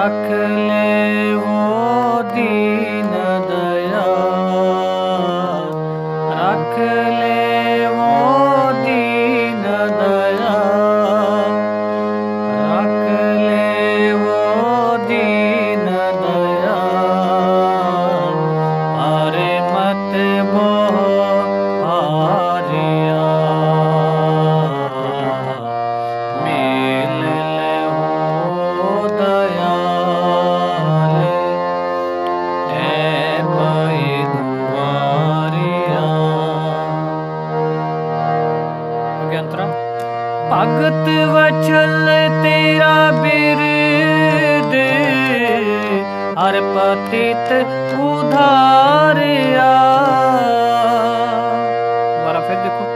ਰੱਖ ਲੈ ਦੀਨ ਦਇਆ। ਰੱਖ ਲੈ ਅਗਿਆੰਤਰਾ ਭਗਤ ਵਚਲ ਤੇਰਾ ਬਿਰਦ ਹਰ ਪਤਿਤ ਉਧਾਰਿਆ। ਦੁਬਾਰਾ ਫਿਰ ਦੇਖੋ।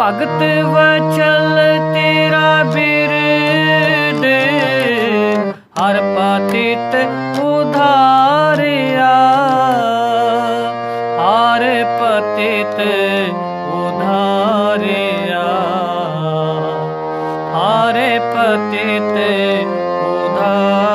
ਭਗਤ ਵਚਲ ਤੇਰਾ ਬਿਰਦ ਹਰ ਪਤਿਤ ਉਧਾਰਿਆ। ਹਰ ਪਤਿਤ ਹਰ ਪਤਿਤ ਉਧਾਰਿਆ